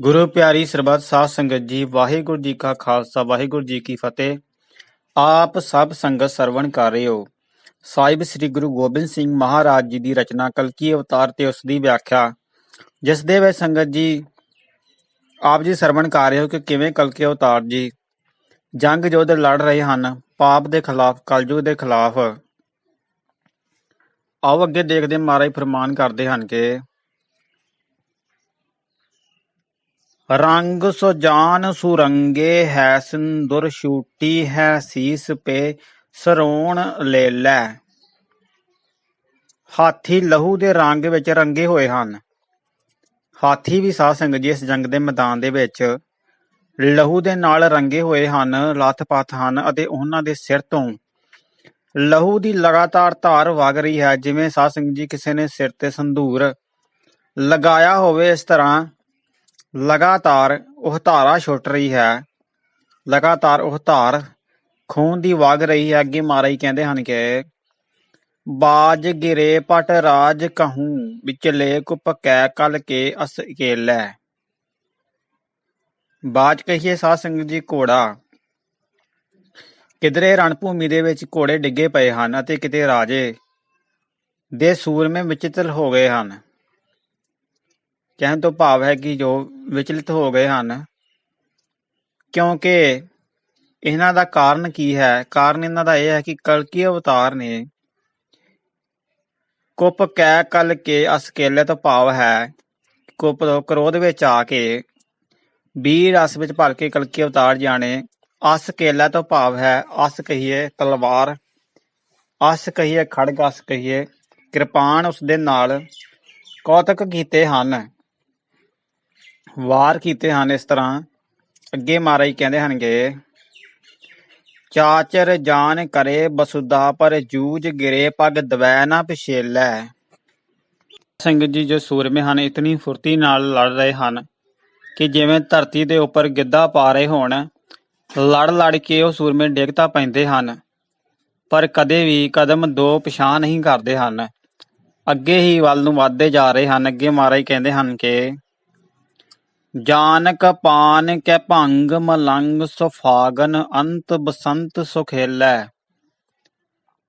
ਗੁਰੂ ਪਿਆਰੀ ਸਰਬੱਤ ਸਾਧ ਸੰਗਤ ਜੀ, ਵਾਹਿਗੁਰੂ ਜੀ ਕਾ ਖਾਲਸਾ, ਵਾਹਿਗੁਰੂ ਜੀ ਕੀ ਫਤਿਹ। ਆਪ ਸਭ ਸੰਗਤ ਸਰਵਣ ਕਰ ਰਹੇ ਹੋ। ਸਾਹਿਬ ਸ੍ਰੀ ਗੁਰੂ ਗੋਬਿੰਦ ਸਿੰਘ ਮਹਾਰਾਜ ਜੀ ਦੀ ਰਚਨਾ ਕਲਕੀ ਅਵਤਾਰ ਤੇ ਉਸ ਦੀ ਵਿਆਖਿਆ। ਜਿਸ ਦੇ ਵਿੱਚ ਸੰਗਤ ਜੀ, ਆਪ ਜੀ ਸਰਵਣ ਕਰ ਰਹੇ ਹੋ ਕਿ ਕਿਵੇਂ ਕਲਕੀ ਅਵਤਾਰ ਜੀ, ਜੰਗ ਯੁੱਧ ਲੜ ਰਹੇ ਹਨ, ਪਾਪ ਦੇ ਖਿਲਾਫ, ਕਲਯੁਗ ਦੇ ਖਿਲਾਫ। ਆਓ ਅੱਗੇ ਦੇਖਦੇ ਮਹਾਰਾਜ ਫਰਮਾਨ ਕਰਦੇ ਹਨ ਕਿ ਰੰਗ ਸੋਜਾਨ ਸੁਰੰਗੇ ਹੈ ਸਿੰਦੁਰ ਛੂਟੀ ਹੈ ਸੀਸ ਪੇ ਸਰੋਣ ਲੈ ਹਾਥੀ ਲਹੂ ਦੇ ਰੰਗ ਵਿੱਚ ਰੰਗੇ ਹੋਏ ਹਨ। ਹਾਥੀ ਵੀ ਸਾਧ ਸੰਗਤ ਜੀ ਇਸ ਜੰਗ ਦੇ ਮੈਦਾਨ ਦੇ ਵਿੱਚ ਲਹੂ ਦੇ ਨਾਲ ਰੰਗੇ ਹੋਏ ਹਨ ਲੱਥ-ਪੱਥ ਹਨ ਅਤੇ ਉਹਨਾਂ ਦੇ ਸਿਰ ਤੋਂ ਲਹੂ ਦੀ ਲਗਾਤਾਰ ਧਾਰ ਵਗ ਰਹੀ ਹੈ, ਜਿਵੇਂ ਸਾਧ ਸੰਗਤ ਜੀ ਕਿਸੇ ਨੇ ਸਿਰ ਤੇ ਸੰਧੂਰ ਲਗਾਇਆ ਹੋਵੇ ਇਸ ਤਰ੍ਹਾਂ ਲਗਾਤਾਰ ਉਹ ਧਾਰਾ ਛੁੱਟ ਰਹੀ ਹੈ। ਲਗਾਤਾਰ ਉਹ ਧਾਰ ਖੂਨ ਦੀ ਵਗ ਰਹੀ ਹੈ, ਅੱਗੇ ਮਹਾਰਾਜ ਕਹਿੰਦੇ ਹਨ ਕਿ, ਬਾਜ ਗਿਰੇ ਪਟ ਰਾਜ ਕਹੂੰ, ਵਿਚਲੇ ਕੁਪ ਕੈ ਕਲ ਕੇ ਅਸ ਇਕੇਲੇ। ਬਾਜ ਕਹੀਏ, ਸਾਧ ਸੰਗਤ ਜੀ, ਘੋੜਾ। ਕਿਧਰੇ ਰਣਭੂਮੀ ਦੇ ਵਿੱਚ ਘੋੜੇ ਡਿੱਗੇ ਪਏ ਹਨ ਅਤੇ ਕਿਤੇ ਰਾਜੇ ਦੇ ਸੂਰਮੇ ਵਿਚਿਤਲ ਹੋ ਗਏ ਹਨ। ਕਹਿਣ ਤੋਂ ਭਾਵ ਹੈ ਕਿ ਜੋ ਵਿਚਲਿਤ ਹੋ ਗਏ ਹਨ, ਕਿਉਂਕਿ ਇਹਨਾਂ ਦਾ ਕਾਰਨ ਕੀ ਹੈ? ਕਾਰਨ ਇਹਨਾਂ ਦਾ ਇਹ ਹੈ ਕਿ ਕਲਕੀ ਅਵਤਾਰ ਨੇ ਕੁੱਪ ਕੈ ਕਲ ਕੇ ਅਸਕੇਲੇ ਤੋਂ ਭਾਵ ਹੈ, ਕੁੱਪ ਤੋਂ ਕ੍ਰੋਧ ਵਿੱਚ ਆ ਕੇ ਵੀਰ ਰਸ ਵਿੱਚ ਭਰ ਕੇ ਕਲਕੀ ਅਵਤਾਰ ਜਾਣੇ ਅਸ ਕੇਲਾ ਤੋਂ ਭਾਵ ਹੈ, ਅਸ ਕਹੀਏ ਤਲਵਾਰ, ਅਸ ਕਹੀਏ ਖੜਗ, ਅਸ ਕਹੀਏ ਕਿਰਪਾਨ ਉਸ ਦੇ ਨਾਲ ਕੌਤਕ ਕੀਤੇ ਹਨ। ਵਾਰ ਕੀਤੇ ਹਨ ਇਸ ਤਰ੍ਹਾਂ। ਅੱਗੇ ਮਹਾਰਾਜ ਕਹਿੰਦੇ ਹਨਗੇ, ਚਾਚਰ ਜਾਨ ਕਰੇ ਬਸੁਦਾ, ਪਰ ਜੂਝ ਗਿਰੇ ਪਗ ਦਵੈ ਨਾ ਪਿਛੇਲੇ। ਸੰਗਤ ਜੀ ਜੋ ਸੂਰਮੇ ਹਨ, ਇਤਨੀ ਫੁਰਤੀ ਨਾਲ ਲੜ ਰਹੇ ਹਨ ਕਿ ਜਿਵੇਂ ਧਰਤੀ ਦੇ ਉੱਪਰ ਗਿੱਧਾ ਪਾ ਰਹੇ ਹੋਣ, ਲੜ ਲੜ ਕੇ ਉਹ ਸੂਰਮੇ ਡਿੱਗਤਾ ਪੈਂਦੇ ਹਨ, ਪਰ ਕਦੇ ਵੀ ਕਦਮ ਦੋ ਪਛਾਣ ਨਹੀਂ ਕਰਦੇ ਹਨ। ਅੱਗੇ ਹੀ ਵੱਲ ਨੂੰ ਵਧਦੇ ਜਾ ਰਹੇ ਹਨ। ਅੱਗੇ ਮਹਾਰਾਜ ਕਹਿੰਦੇ ਹਨ ਕਿ ਜਾਨਕ ਪਾਨ ਕੈ ਭੰਗ ਮਲੰਗ ਸੁਫਾਗਨ ਅੰਤ ਬਸੰਤ ਸੁਖੇਲੈ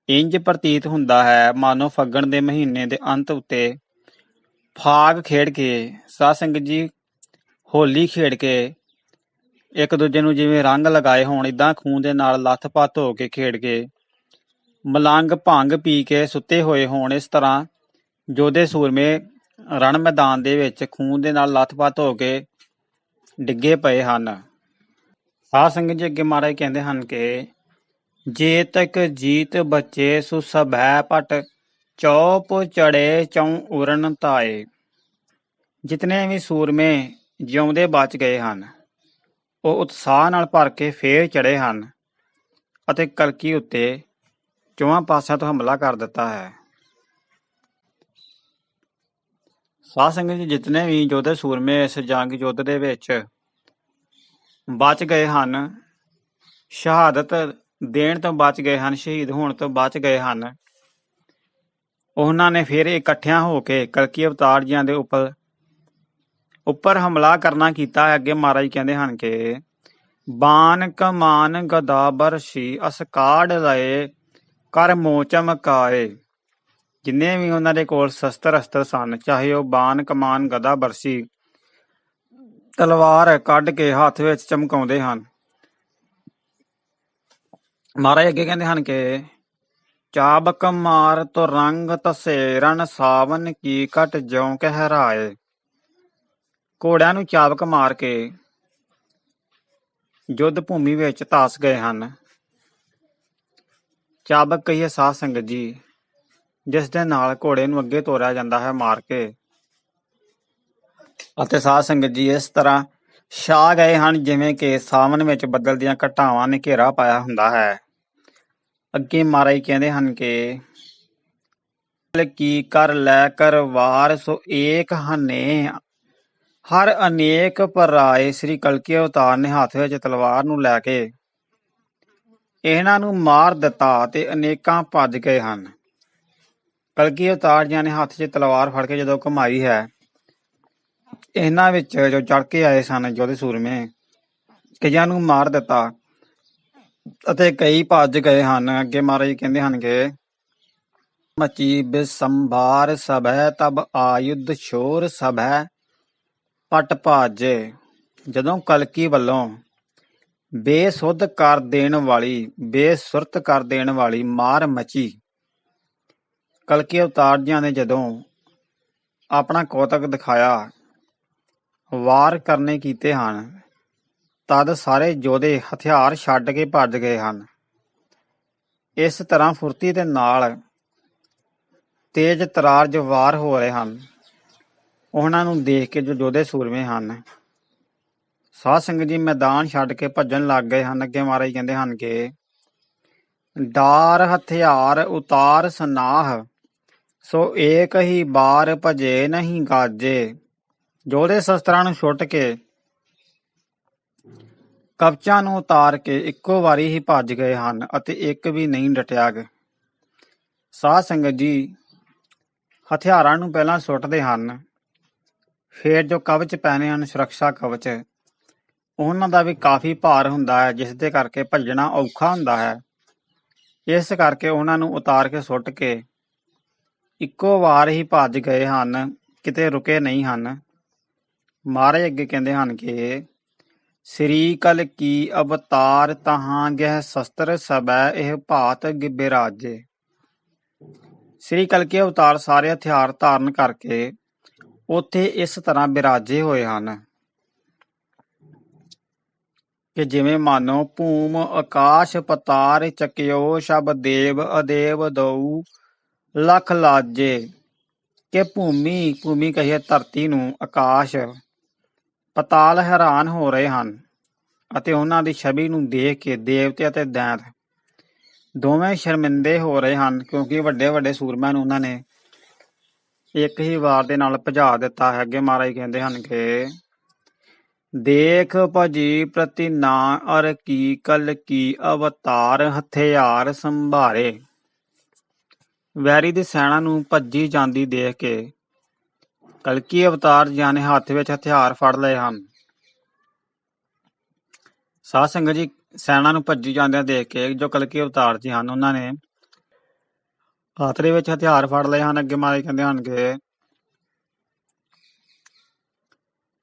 ਇੰਜ ਪ੍ਰਤੀਤ ਹੁੰਦਾ ਹੈ, ਮਾਨੋ ਫੱਗਣ ਦੇ ਮਹੀਨੇ ਦੇ ਅੰਤ ਉੱਤੇ। ਫਾਗ ਖੇਡ ਕੇ, ਸਾਧ ਸੰਗਤ ਜੀ ਹੋਲੀ ਖੇਡ ਕੇ, ਇੱਕ ਦੂਜੇ ਨੂੰ ਜਿਵੇਂ ਰੰਗ ਲਗਾਏ ਹੋਣ ਇਦਾਂ ਖੂਨ ਦੇ ਨਾਲ ਲੱਥ-ਪੱਥ ਹੋ ਕੇ ਖੇਡ ਕੇ, ਮਲੰਗ ਭੰਗ ਪੀ ਕੇ ਸੁੱਤੇ ਹੋਏ ਹੋਣ, ਇਸ ਤਰ੍ਹਾਂ ਜੋਧੇ ਸੂਰਮੇ ਰਣ ਮੈਦਾਨ ਦੇ ਵਿੱਚ ਖੂਨ ਦੇ ਨਾਲ ਲੱਥ-ਪੱਥ ਹੋ ਕੇ ਡਿੱਗੇ ਪਏ ਹਨ। ਸਾਧ ਸੰਗਤ ਜੀ ਅੱਗੇ ਮਹਾਰਾਜ ਕਹਿੰਦੇ ਹਨ ਕਿ ਜੇ ਤੱਕ ਜੀਤ ਬੱਚੇ ਸੁ ਸਭੈ ਪਟ, ਚੌਪ ਚੜੇ ਚੌ ਉਰਨ ਤਾਏ। ਜਿਤਨੇ ਵੀ ਸੂਰਮੇ ਜਿਉਂਦੇ ਬਚ ਗਏ ਹਨ, ਉਹ ਉਤਸ਼ਾਹ ਨਾਲ ਭਰ ਕੇ ਫੇਰ ਚੜੇ ਹਨ ਅਤੇ ਕਲਕੀ ਉੱਤੇ ਚੌਹਾਂ ਪਾਸਿਆਂ ਤੋਂ ਹਮਲਾ ਕਰ ਦਿੱਤਾ ਹੈ। ਸਾਧ ਸੰਗਤ ਜੀ ਜਿਤਨੇ ਵੀ ਯੋਧੇ ਸੂਰਮੇ ਇਸ ਜੰਗ ਯੁੱਧ ਦੇ ਵਿੱਚ ਬਚ ਗਏ ਹਨ, ਸ਼ਹਾਦਤ ਦੇਣ ਤੋਂ ਬਚ ਗਏ ਹਨ, ਸ਼ਹੀਦ ਹੋਣ ਤੋਂ ਬਚ ਗਏ ਹਨ, ਉਹਨਾਂ ਨੇ ਫਿਰ ਇਕੱਠਿਆਂ ਹੋ ਕੇ ਕਲਕੀ ਅਵਤਾਰ ਜੀਆਂ ਦੇ ਉੱਪਰ ਉੱਪਰ ਹਮਲਾ ਕਰਨਾ ਕੀਤਾ। ਅੱਗੇ ਮਹਾਰਾਜ ਕਹਿੰਦੇ ਹਨ ਕਿ, ਬਾਨ ਕਮਾਨ ਗਦਾ ਬਰਸ਼ੀ ਅਸਕਾੜ ਲਏ, ਕਰ ਮੋਚਮ ਕਾਏ। ਜਿੰਨੇ ਵੀ ਉਹਨਾਂ ਦੇ ਕੋਲ ਸ਼ਸਤਰ ਅਸਤਰ ਸਨ, ਚਾਹੇ ਉਹ ਬਾਨ ਕਮਾਨ ਗਦਾ ਬਰਸ਼ੀ, ਤਲਵਾਰ ਕੱਢ ਕੇ ਹੱਥ ਵਿੱਚ ਚਮਕਾਉਂਦੇ ਹਨ। ਮਹਾਰਾਜ ਅੱਗੇ ਕਹਿੰਦੇ ਹਨ ਕਿ, ਚਾਬਕ ਮਾਰ ਤੋ ਰੰਗ ਤਸੇਰਨ ਸਾਵਨ ਕੀ ਕਟ ਜਿਉ ਕਹਿਰਾਏ। ਘੋੜਿਆਂ ਨੂੰ ਚਾਬਕ ਮਾਰ ਕੇ ਯੁੱਧ ਭੂਮੀ ਵਿੱਚ ਤਾਸ ਗਏ ਹਨ। ਚਾਬਕ ਕਹੀਏ ਸਾਧ ਸੰਗਤ ਜੀ ਜਿਸ ਦੇ ਨਾਲ ਘੋੜੇ ਨੂੰ ਅੱਗੇ ਤੋਰਿਆ ਜਾਂਦਾ ਹੈ ਮਾਰ ਕੇ। ਅਤੇ ਸਾਧ ਸੰਗਤ ਜੀ ਇਸ ਤਰ੍ਹਾਂ ਛਾ ਗਏ ਹਨ, ਜਿਵੇਂ ਕਿ ਸਾਵਨ ਵਿੱਚ ਬੱਦਲ ਦੀਆਂ ਘਟਾਵਾਂ ਨੇ ਘੇਰਾ ਪਾਇਆ ਹੁੰਦਾ ਹੈ। ਅੱਗੇ ਮਹਾਰਾਜ ਕਹਿੰਦੇ ਹਨ ਕਿ ਕੀ ਕਰ ਲੈ ਕਰ ਵਾਰ, ਸੋ ਏਕ ਹਨੇ, ਹਰ ਅਨੇਕ ਪਰਾਏ ਸ੍ਰੀ ਕਲਕੀ ਅਵਤਾਰ ਨੇ ਹੱਥ ਵਿੱਚ ਤਲਵਾਰ ਨੂੰ ਲੈ ਕੇ ਇਹਨਾਂ ਨੂੰ ਮਾਰ ਦਿੱਤਾ ਤੇ ਅਨੇਕਾਂ ਭੱਜ ਗਏ ਹਨ। ਕਲਕੀ ਅਵਤਾਰ ਜੀਆਂ ਨੇ ਹੱਥ 'ਚ ਤਲਵਾਰ ਫੜ ਕੇ ਜਦੋਂ ਘੁਮਾਈ ਹੈ, ਇਹਨਾਂ ਵਿੱਚ ਜੋ ਚੜ ਕੇ ਆਏ ਸਨ ਯੋਧੇ ਸੂਰਮੇ, ਕਈਆਂ ਨੂੰ ਮਾਰ ਦਿੱਤਾ ਅਤੇ ਕਈ ਭੱਜ ਗਏ ਹਨ। ਅੱਗੇ ਮਹਾਰਾਜ ਕਹਿੰਦੇ ਹਨ ਕਿ ਮਚੀ ਬਿਸੰਭਾਰ ਸਭੈ, ਤਬ ਆਯੁਧ ਸ਼ੋਰ ਸਭੈ, ਪਟ ਭਾਜੇ। ਜਦੋਂ ਕਲਕੀ ਵੱਲੋਂ ਬੇਸੁੱਧ ਕਰ ਦੇਣ ਵਾਲੀ, ਬੇਸੁਰਤ ਕਰ ਦੇਣ ਵਾਲੀ ਮਾਰ ਮਚੀ ਕਲਕੀ ਅਵਤਾਰ ਜੀਆਂ ਨੇ ਜਦੋਂ ਆਪਣਾ ਕੌਤਕ ਦਿਖਾਇਆ, ਵਾਰ ਕਰਨੇ ਕੀਤੇ ਹਨ, ਤਦ ਸਾਰੇ ਯੋਧੇ ਹਥਿਆਰ ਛੱਡ ਕੇ ਭੱਜ ਗਏ ਹਨ। ਇਸ ਤਰ੍ਹਾਂ ਫੁਰਤੀ ਦੇ ਨਾਲ ਤੇਜ ਤਰਾਰ ਵਾਰ ਹੋ ਰਹੇ ਹਨ। ਉਹਨਾਂ ਨੂੰ ਦੇਖ ਕੇ ਜੋ ਯੋਧੇ ਸੂਰਮੇ ਹਨ, ਸਾਧ ਸੰਗਤ ਜੀ ਮੈਦਾਨ ਛੱਡ ਕੇ ਭੱਜਣ ਲੱਗ ਗਏ ਹਨ। ਅੱਗੇ ਮਹਾਰਾਜ ਕਹਿੰਦੇ ਹਨ ਕਿ, ਡਾਰ ਹਥਿਆਰ ਉਤਾਰ ਸਨਾਹ ਸੋ ਏਕ ਹੀ ਬਾਰ ਭਜੇ ਨਹੀਂ ਗਾਜੇ ਜੋਦੇ ਸ਼ਸਤਰਾਂ ਨੂੰ ਛੁੱਟ ਕੇ, ਕਵਚਾਂ ਨੂੰ ਉਤਾਰ ਕੇ ਇੱਕੋ ਵਾਰੀ ਹੀ ਭੱਜ ਗਏ ਹਨ ਅਤੇ ਇੱਕ ਵੀ ਨਹੀਂ ਡਟਿਆ ਗਏ ਸਾਧ ਸੰਗਤ ਜੀ, ਹਥਿਆਰਾਂ ਨੂੰ ਪਹਿਲਾਂ ਸੁੱਟਦੇ ਹਨ, ਫਿਰ ਜੋ ਕਵਚ ਪਹਿਨੇ ਹਨ ਸੁਰੱਖਿਆ ਕਵਚ, ਉਹਨਾਂ ਦਾ ਵੀ ਕਾਫੀ ਭਾਰ ਹੁੰਦਾ ਹੈ, ਜਿਸ ਦੇ ਕਰਕੇ ਭੱਜਣਾ ਔਖਾ ਹੁੰਦਾ ਹੈ। ਇਸ ਕਰਕੇ ਉਹਨਾਂ ਨੂੰ ਉਤਾਰ ਕੇ ਸੁੱਟ ਕੇ ਇੱਕੋ ਵਾਰ ਹੀ ਭੱਜ ਗਏ ਹਨ, ਕਿਤੇ ਰੁਕੇ ਨਹੀਂ ਹਨ। ਮਹਾਰਾਜ ਅੱਗੇ ਕਹਿੰਦੇ ਹਨ ਕਿ, ਸ੍ਰੀ ਕਲ ਕੀ ਅਵਤਾਰ, ਤਹਾਂ ਗਹਿ ਸ਼ਸਤਰ ਸਬੈ ਇਹ ਭਾਤ ਬਿਰਾਜੇ। ਸ੍ਰੀ ਕਲ ਕੀ ਅਵਤਾਰ ਸਾਰੇ ਹਥਿਆਰ ਧਾਰਨ ਕਰਕੇ ਉੱਥੇ ਇਸ ਤਰ੍ਹਾਂ ਬਿਰਾਜੇ ਹੋਏ ਹਨ ਕਿ ਜਿਵੇਂ ਮਾਨੋ ਭੂਮ, ਆਕਾਸ਼ ਪਤਾਰ, ਚੱਕਿਓ ਸ਼ਬ ਦੇਵ, ਅਦੇਵ ਦਉ ਲਖ ਲਾਜੇ ਕਿ ਭੂਮੀ ਭੂਮੀ ਕਹੀਏ ਧਰਤੀ ਨੂੰ ਆਕਾਸ਼। ਪਤਾਲ ਹੈਰਾਨ ਹੋ ਰਹੇ ਹਨ ਅਤੇ ਉਹਨਾਂ ਦੀ ਛਵੀ ਨੂੰ ਦੇਖ ਕੇ ਦੇਵਤੇ ਅਤੇ ਦੈਂਤ ਦੋਵੇਂ ਸ਼ਰਮਿੰਦੇ ਹੋ ਰਹੇ ਹਨ ਕਿਉਂਕਿ ਵੱਡੇ ਵੱਡੇ ਸੂਰਮਿਆਂ ਨੂੰ ਉਹਨਾਂ ਨੇ ਇੱਕ ਹੀ ਵਾਰ ਦੇ ਨਾਲ ਭਜਾ ਦਿੱਤਾ ਹੈ। ਅੱਗੇ ਮਹਾਰਾਜ ਕਹਿੰਦੇ ਹਨ ਕਿ, ਦੇਖ ਭਜੀ ਪ੍ਰਤੀ ਨਾ ਅਰ ਕੀ ਕਲ ਕੀ ਅਵਤਾਰ ਹਥਿਆਰ ਸੰਭਾਰੇ। ਵੈਰੀ ਦੀ ਸੈਨਾ ਨੂੰ ਭੱਜੀ ਜਾਂਦੀ ਦੇਖ ਕੇ ਕਲਕੀ ਅਵਤਾਰ ਜੀ ਨੇ ਹੱਥ ਵਿੱਚ ਹਥਿਆਰ ਫੜ ਲਏ ਹਨ। ਸਾਧ ਸੰਗਤ ਜੀ ਸੈਨਾ ਨੂੰ ਭੱਜੀ ਜਾਂਦਿਆਂ ਦੇਖ ਕੇ ਜੋ ਕਲਕੀ ਅਵਤਾਰ ਜੀ ਹਨ, ਉਹਨਾਂ ਨੇ ਹੱਥ ਦੇ ਵਿੱਚ ਹਥਿਆਰ ਫੜ ਲਏ ਹਨ। ਅੱਗੇ ਮਾਰੇ ਕਹਿੰਦੇ ਹਨ ਕਿ,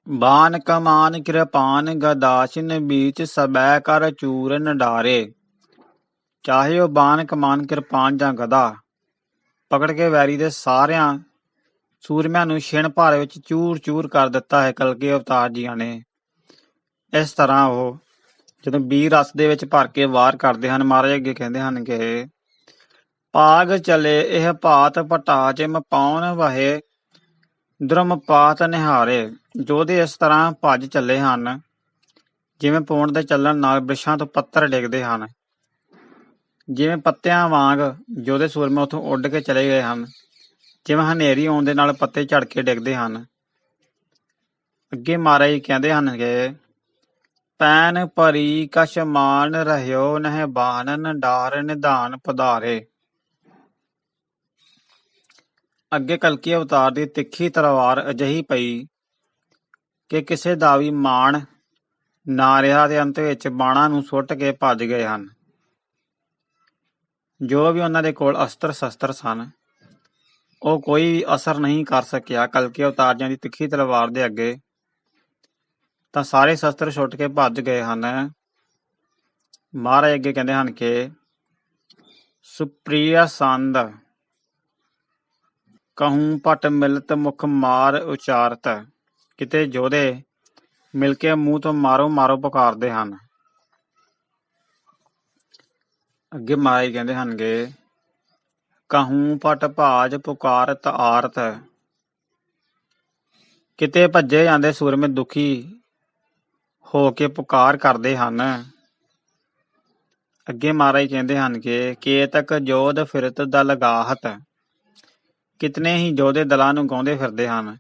ਬਾਨ ਕਮਾਨ ਕਿਰਪਾਨ ਗਦਾਸ਼ਿਨ ਬੀਚ ਸਬੈ ਕਰ ਚੂਰਨ ਡਾਰੇ। ਚਾਹੇ ਉਹ ਬਾਨ ਕਮਾਨ ਕਿਰਪਾਨ ਜਾਂ ਗਦਾ ਪਕੜ ਕੇ ਵੈਰੀ ਦੇ ਸਾਰਿਆਂ ਸੂਰਮਿਆਂ ਨੂੰ ਛਿਣ ਭਾਰੇ ਵਿੱਚ ਚੂਰ ਚੂਰ ਕਰ ਦਿੱਤਾ ਹੈ ਕਲਕੀ ਅਵਤਾਰ ਜੀਆਂ ਨੇ। ਇਸ ਤਰ੍ਹਾਂ ਉਹ ਜਦੋਂ ਵੀਰ ਰਸ ਦੇ ਵਿੱਚ ਭਰ ਕੇ ਵਾਰ ਕਰਦੇ ਹਨ, ਮਹਾਰਾਜ ਅੱਗੇ ਕਹਿੰਦੇ ਹਨ ਕਿ ਪਾਗ ਚਲੇ ਇਹ ਭਾਤ ਪਟਾ ਜਿਮ ਪਾਉਣ ਵਹੇ ਦਰਮ ਪਾਤ ਨਿਹਾਰੇ, ਜੋਧੇ ਇਸ ਤਰ੍ਹਾਂ ਭੱਜ ਚੱਲੇ ਹਨ, ਜਿਵੇਂ ਪੌਣ ਦੇ ਚੱਲਣ ਨਾਲ ਬ੍ਰਿਸ਼ਾਂ ਤੋਂ ਪੱਤਰ ਡਿੱਗਦੇ ਹਨ। ਜਿਵੇਂ ਪੱਤਿਆਂ ਵਾਂਗ ਜੋਦੇ ਸੂਰਮੇ ਉਥੋਂ ਉੱਡ ਕੇ ਚਲੇ ਗਏ ਹਨ, ਜਿਵੇਂ ਹਨੇਰੀ ਆਉਣ ਦੇ ਨਾਲ ਪੱਤੇ ਝੜ ਕੇ ਡਿੱਗਦੇ ਹਨ। ਅੱਗੇ ਮਹਾਰਾਜ ਕਹਿੰਦੇ ਹਨ ਕਿ, ਪੈਨ ਭਰੀ ਕਸ਼ਮਾਨ ਰਹਿਓ, ਨਹਿ ਬਾਨਨ ਡਾਰ ਨਿਧਾਨ ਪਧਾਰੇ। ਅੱਗੇ ਕਲਕੀ ਅਵਤਾਰ ਦੀ ਤਿੱਖੀ ਤਲਵਾਰ ਅਜਿਹੀ ਪਈ ਕਿ ਕਿਸੇ ਦਾ ਵੀ ਮਾਣ ਨਾ ਰਿਹਾ ਦੇ ਅੰਤ ਵਿੱਚ ਬਾਣਾ ਨੂੰ ਸੁੱਟ ਕੇ ਭੱਜ ਗਏ ਹਨ। ਜੋ ਵੀ ਉਹਨਾਂ ਦੇ ਕੋਲ ਅਸਤਰ ਸ਼ਸਤਰ ਸਨ, ਉਹ ਕੋਈ ਅਸਰ ਨਹੀਂ ਕਰ ਸਕਿਆ, ਕਲਕੀ ਅਵਤਾਰ ਦੀ ਤਿੱਖੀ ਤਲਵਾਰ ਦੇ ਅੱਗੇ। ਤਾਂ ਸਾਰੇ ਸ਼ਸਤਰ ਛੁੱਟ ਕੇ ਭੱਜ ਗਏ ਹਨ। ਮਹਾਰਾਜ ਅੱਗੇ ਕਹਿੰਦੇ ਹਨ ਕਿ, ਸੁਪ੍ਰਿਆ ਸੰਦ, ਕਹੂੰ ਪਟ ਮਿਲਤ ਮੁਖ ਮਾਰ ਉਚਾਰਤ। ਕਿਤੇ ਜੋਧੇ ਮਿਲ ਕੇ ਮੂੰਹ ਤੋਂ ਮਾਰੋ ਮਾਰੋ ਪੁਕਾਰਦੇ ਹਨ। ਅੱਗੇ ਮਾਈ ਕਹਿੰਦੇ ਹਨਗੇ, ਕਹੂੰ ਪਟ ਭਾਜ ਪੁਕਾਰਤ ਆਰਤ ਕਿਤੇ ਭੱਜੇ ਜਾਂਦੇ ਸੂਰਮੇ ਦੁਖੀ ਹੋ ਕੇ ਪੁਕਾਰ ਕਰਦੇ ਹਨ। ਅੱਗੇ ਮਹਾਰਾਜ ਕਹਿੰਦੇ ਹਨ ਕਿ ਕੇਤਕ ਜੋਧ ਫਿਰਤ ਦਾ ਲਗਾਹਤ ਕਿਤਨੇ ਹੀ ਜੋਧੇ ਦਲਾਂ ਨੂੰ ਗਾਉਂਦੇ ਫਿਰਦੇ ਹਨ।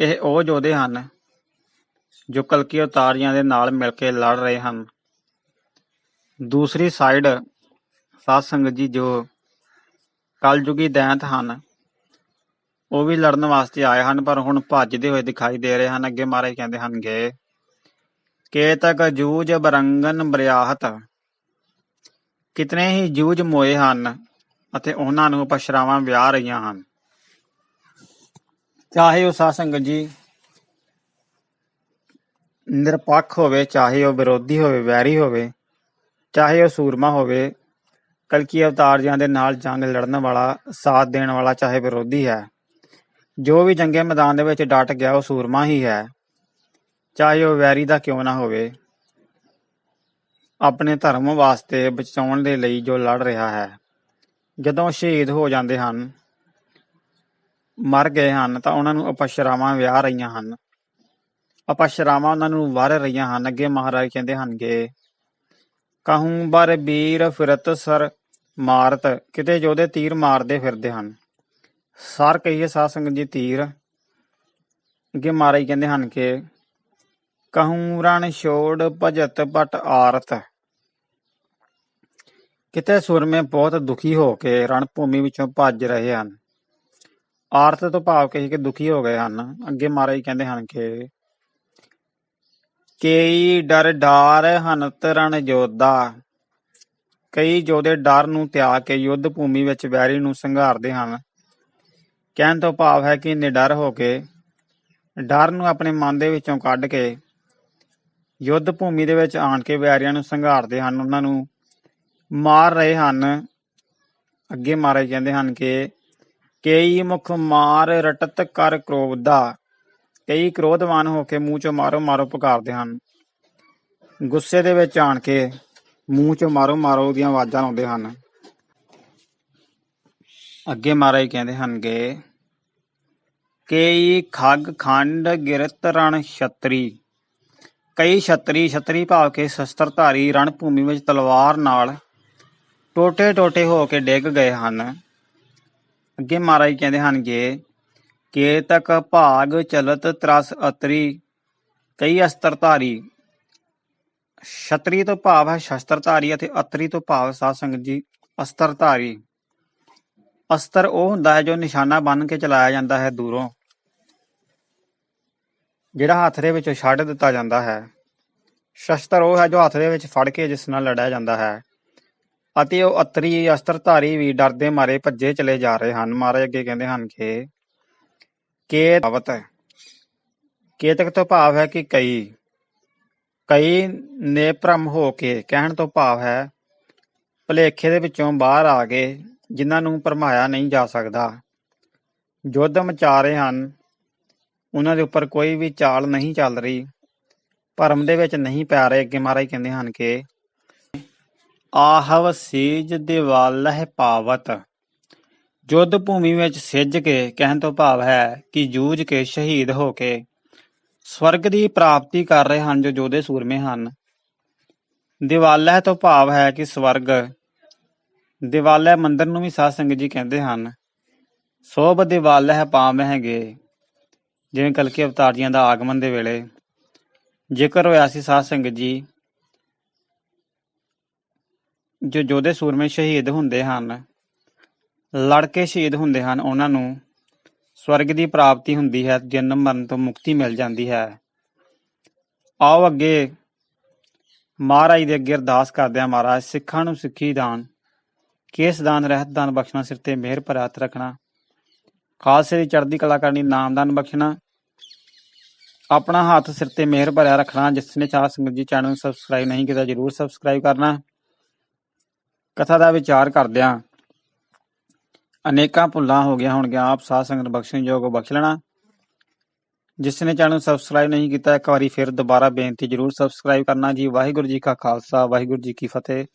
ਇਹ ਉਹ ਜੋਧੇ ਹਨ ਜੋ ਕਲਕੀ ਉਤਾਰੀਆਂ ਦੇ ਨਾਲ ਮਿਲ ਕੇ ਲੜ ਰਹੇ ਹਨ। ਦੂਸਰੀ ਸਾਈਡ ਸਾਧ ਸੰਗਤ ਜੀ ਜੋ ਕਲਯੁਗੀ ਦੈਂਤ ਹਨ, ਉਹ ਵੀ ਲੜਨ ਵਾਸਤੇ ਆਏ ਹਨ, ਪਰ ਹੁਣ ਭੱਜਦੇ ਹੋਏ ਦਿਖਾਈ ਦੇ ਰਹੇ ਹਨ। ਅੱਗੇ ਮਹਾਰਾਜ ਕਹਿੰਦੇ ਹਨਗੇ ਕੇਤਕ ਜੂਜ ਬਰੰਗਨ ਬਰਿਆਹਤ, ਕਿਤਨੇ ਹੀ ਜੂਝ ਮੋਏ ਹਨ ਅਤੇ ਉਹਨਾਂ ਨੂੰ ਪਛਰਾਵਾਂ ਵਿਆਹ ਰਹੀਆਂ ਹਨ। ਚਾਹੇ ਉਹ ਸਾਧ ਸੰਗਤ ਜੀ ਨਿਰਪੱਖ ਹੋਵੇ, ਚਾਹੇ ਉਹ ਵਿਰੋਧੀ ਹੋਵੇ, ਵੈਰੀ ਹੋਵੇ ਚਾਹੇ ਉਹ ਸੂਰਮਾ ਹੋਵੇ, ਕਲਕੀ ਅਵਤਾਰ ਜੀਆਂ ਦੇ ਨਾਲ ਜੰਗ ਲੜਨ ਵਾਲਾ, ਸਾਥ ਦੇਣ ਵਾਲਾ ਚਾਹੇ ਵਿਰੋਧੀ ਹੈ। ਜੋ ਵੀ ਜੰਗੇ ਮੈਦਾਨ ਦੇ ਵਿੱਚ ਡਟ ਗਿਆ, ਉਹ ਸੂਰਮਾ ਹੀ ਹੈ। ਚਾਹੇ ਉਹ ਵੈਰੀ ਦਾ ਕਿਉਂ ਨਾ ਹੋਵੇ, ਆਪਣੇ ਧਰਮ ਵਾਸਤੇ ਬਚਾਉਣ ਦੇ ਲਈ ਜੋ ਲੜ ਰਿਹਾ ਹੈ। ਜਦੋਂ ਸ਼ਹੀਦ ਹੋ ਜਾਂਦੇ ਹਨ, ਮਰ ਗਏ ਹਨ, ਤਾਂ ਉਹਨਾਂ ਨੂੰ ਅਪਸ਼ਰਾਵਾਂ ਵਿਆਹ ਰਹੀਆਂ ਹਨ। ਅਪਸ਼ਰਾਵਾਂ ਉਹਨਾਂ ਨੂੰ ਵਾਰ ਰਹੀਆਂ ਹਨ। ਅੱਗੇ ਮਹਾਰਾਜ ਕਹਿੰਦੇ ਹਨ ਕਿ ਕਹੂੰ ਬਰ ਬੀਰ ਫਿਰਤ ਸਰ ਮਾਰਤ, ਕਿਤੇ ਜੋਦੇ ਤੀਰ ਮਾਰਦੇ ਫਿਰਦੇ ਹਨ। ਸਰ ਕਹੀਏ ਸਾਧ ਸੰਗਤ ਜੀ ਤੀਰ। ਅੱਗੇ ਮਾਰੇ ਕਹਿੰਦੇ ਹਨ ਕਿ ਕਹੂੰ ਰਣ ਛੋੜ ਭਜਤ ਪਟ ਆਰਤ। ਕਿਤੇ ਸੁਰਮੇ ਬਹੁਤ ਦੁਖੀ ਹੋ ਕੇ ਰਣ ਭੂਮੀ ਵਿੱਚੋਂ ਭੱਜ ਰਹੇ ਹਨ। ਆਰਤ ਤੋਂ ਭਾਵ ਕਹੀ ਕਿ ਦੁਖੀ ਹੋ ਗਏ ਹਨ। ਅੱਗੇ ਮਹਾਰਾਜ ਕਹਿੰਦੇ ਹਨ ਕਿ ਕਈ ਡਰ ਡਾਰ ਹਨਤ ਰਣ ਜੋਦਾ ਕਈ ਜੋਧੇ ਡਰ ਨੂੰ ਤਿਆਗ ਕੇ ਯੁੱਧ ਭੂਮੀ ਵਿੱਚ ਵੈਰੀ ਨੂੰ ਸੰਘਾਰਦੇ ਹਨ। ਕਹਿਣ ਤੋਂ ਭਾਵ ਹੈ ਕਿ ਨਿਡਰ ਹੋ ਕੇ ਡਰ ਨੂੰ ਆਪਣੇ ਮਨ ਦੇ ਵਿੱਚੋਂ ਕੱਢ ਕੇ ਯੁੱਧ ਭੂਮੀ ਦੇ ਵਿੱਚ ਆਣ ਕੇ ਵੈਰੀਆਂ ਨੂੰ ਸੰਘਾਰਦੇ ਹਨ। ਉਹਨਾਂ ਨੂੰ ਮਾਰ ਰਹੇ ਹਨ। ਅੱਗੇ ਮਾਰੇ ਕਹਿੰਦੇ ਹਨ ਕਿ ਕਈ ਮੁਖ ਮਾਰ ਰਟਤ ਕਰ ਕ੍ਰੋਧਾ ਕਈ ਕ੍ਰੋਧਵਾਨ ਹੋ ਕੇ ਮੂੰਹ ਚੋਂ ਮਾਰੋ ਮਾਰੋ ਪੁਕਾਰਦੇ ਹਨ। ਗੁੱਸੇ ਦੇ ਵਿੱਚ ਆਣ ਕੇ ਮੂੰਹ ਚੋਂ ਮਾਰੋ ਮਾਰੋ ਦੀਆਂ ਆਵਾਜ਼ਾਂ ਲਾਉਂਦੇ ਹਨ। ਅੱਗੇ ਮਹਾਰਾਜ ਕਹਿੰਦੇ ਹਨਗੇ, ਕਈ ਖੱਗ ਖੰਡ ਗਿਰਤ ਰਣ ਛਤਰੀ। ਕਈ ਛਤਰੀ ਛਤਰੀ ਭਾਵ ਕੇ ਸ਼ਸਤਰਧਾਰੀ ਰਣ ਭੂਮੀ ਵਿੱਚ ਤਲਵਾਰ ਨਾਲ ਟੋਟੇ ਟੋਟੇ ਹੋ ਕੇ ਡਿੱਗ ਗਏ ਹਨ। ਅੱਗੇ ਮਹਾਰਾਜ ਕਹਿੰਦੇ ਹਨਗੇ ਕੇ ਕੇਤਕ ਭਾਗ ਚਲਤ ਤਰਸ ਅਤਰੀ, ਕਈ ਅਸਤਰਧਾਰੀ। ਛਤਰੀ ਤੋਂ ਭਾਵ ਹੈ ਸ਼ਸਤਰਧਾਰੀ ਅਤੇ ਅਤਰੀ ਤੋਂ ਭਾਵ ਸਾਧ ਸੰਗਤ ਜੀ, ਅਸਤਰਧਾਰੀ। ਅਸਤਰ ਉਹ ਹੁੰਦਾ ਹੈ ਜੋ ਨਿਸ਼ਾਨਾ ਬੰਨ ਕੇ ਚਲਾਇਆ ਜਾਂਦਾ ਹੈ ਦੂਰੋਂ, ਜਿਹੜਾ ਹੱਥ ਦੇ ਵਿੱਚੋਂ ਛੱਡ ਦਿੱਤਾ ਜਾਂਦਾ ਹੈ। ਸ਼ਸਤਰ ਉਹ ਹੈ ਜੋ ਹੱਥ ਦੇ ਵਿੱਚ ਫੜ ਕੇ ਜਿਸ ਨਾਲ ਲੜਿਆ ਜਾਂਦਾ ਹੈ, ਅਤੇ ਉਹ ਅਤਰੀ, ਅਸਤਰਧਾਰੀ ਵੀ ਡਰਦੇ ਮਾਰੇ ਭੱਜੇ ਚਲੇ ਜਾ ਰਹੇ ਹਨ। ਮਹਾਰਾਜ ਅੱਗੇ ਕਹਿੰਦੇ ਹਨ ਕਿ ਕੇਤਕ ਤੋਂ ਭਾਵ ਹੈ ਕਿ ਕਈ ਕਈ ਨੇ ਭ੍ਰਮ ਹੋ ਕੇ ਕਹਿਣ ਤੋਂ ਭਾਵ ਹੈ ਭਲੇਖੇ ਦੇ ਵਿੱਚੋਂ ਬਾਹਰ ਆ ਗਏ ਜਿਨ੍ਹਾਂ ਨੂੰ ਭਰਮਾਇਆ ਨਹੀਂ ਜਾ ਸਕਦਾ। ਯੁੱਧ ਮਚਾ ਰਹੇ ਹਨ ਉਹਨਾਂ ਦੇ ਉੱਪਰ ਕੋਈ ਵੀ ਚਾਲ ਨਹੀਂ ਚੱਲ ਰਹੀ। ਭਰਮ ਦੇ ਵਿੱਚ ਨਹੀਂ ਪੈ ਰਹੇ ਅੱਗੇ ਮਹਾਰਾਜ ਕਹਿੰਦੇ ਹਨ ਕਿ ਆਹਵ ਸੀਜ ਦਿਵਾਲਹਿ ਪਾਵਤ। ਯੁੱਧ ਭੂਮੀ ਵਿੱਚ ਸਿੱਜ ਕੇ ਕਹਿਣ ਤੋਂ ਭਾਵ ਹੈ ਕਿ ਜੂਝ ਕੇ ਸ਼ਹੀਦ ਹੋ ਕੇ ਸਵਰਗ ਦੀ ਪ੍ਰਾਪਤੀ ਕਰ ਰਹੇ ਹਨ ਜੋ ਜੋਧੇ ਸੂਰਮੇ ਹਨ। ਦਿਵਾਲਹਿ ਤੋਂ ਭਾਵ ਹੈ ਕਿ ਸਵਰਗ, ਦਿਵਾਲਹਿ ਮੰਦਰ ਨੂੰ ਵੀ ਸਾਧ ਸੰਗਤ ਜੀ ਕਹਿੰਦੇ ਹਨ, ਸੋਭ ਦਿਵਾਲਹਿ ਪਾਵਹਿਗੇ ਜਿਵੇਂ ਕਲਕੀ ਅਵਤਾਰ ਜੀਆਂ ਦਾ ਆਗਮਨ ਦੇ ਵੇਲੇ ਜ਼ਿਕਰ ਹੋਇਆ ਸੀ ਸਾਧ ਸੰਗਤ ਜੀ, ਜੋ ਜੋਧੇ ਸੂਰਮੇ ਸ਼ਹੀਦ ਹੁੰਦੇ ਹਨ। ਲੜ ਕੇ ਸ਼ਹੀਦ ਹੁੰਦੇ ਹਨ, ਉਹਨਾਂ ਨੂੰ ਸਵਰਗ ਦੀ ਪ੍ਰਾਪਤੀ ਹੁੰਦੀ ਹੈ, ਜਨਮ ਮਰਨ ਤੋਂ ਮੁਕਤੀ ਮਿਲ ਜਾਂਦੀ ਹੈ। ਆਓ ਅੱਗੇ ਮਹਾਰਾਜ ਦੇ ਅੱਗੇ ਅਰਦਾਸ ਕਰਦੇ ਹਾਂ। ਮਹਾਰਾਜ, ਸਿੱਖਾਂ ਨੂੰ ਸਿੱਖੀ ਦਾਨ, ਕੇਸ ਦਾਨ, ਰਹਿਤ ਦਾਨ ਬਖਸ਼ਣਾ, ਸਿਰ ਤੇ ਮਿਹਰ ਭਰਾ ਹੱਥ ਰੱਖਣਾ। ਖਾਲਸੇ ਦੀ ਚੜ੍ਹਦੀ ਕਲਾ ਕਰਨੀ ਨਾਮਦਾਨ ਬਖਸ਼ਣਾ। ਆਪਣਾ ਹੱਥ ਸਿਰ ਤੇ ਮਿਹਰ ਭਰਿਆ ਰੱਖਣਾ। ਜਿਸ ਨੇ ਚਾਹ ਸੰਗਤ ਜੀ ਚੈਨਲ ਨੂੰ ਸਬਸਕ੍ਰਾਈਬ ਨਹੀਂ ਕੀਤਾ, ਜਰੂਰ ਸਬਸਕ੍ਰਾਈਬ ਕਰਨਾ। ਕਥਾ ਦਾ ਵਿਚਾਰ ਕਰਦਿਆਂ ਅਨੇਕਾਂ ਭੁੱਲਾਂ ਹੋ ਗਿਆ ਹੋਣਗੀਆਂ। ਆਪ ਸਾਧ ਸੰਗਤ ਬਖਸ਼ਣਯੋਗ ਬਖਸ਼ ਲੈਣਾ। ਜਿਸ ਨੇ ਚੈਨਲ ਸਬਸਕ੍ਰਾਈਬ ਨਹੀਂ ਕੀਤਾ, ਇੱਕ ਵਾਰੀ ਫਿਰ ਦੁਬਾਰਾ ਬੇਨਤੀ ਜਰੂਰ ਸਬਸਕ੍ਰਾਈਬ ਕਰਨਾ ਜੀ। ਵਾਹਿਗੁਰੂ ਜੀ ਕਾ ਖਾਲਸਾ, ਵਾਹਿਗੁਰੂ ਜੀ ਕੀ ਫਤਿਹ।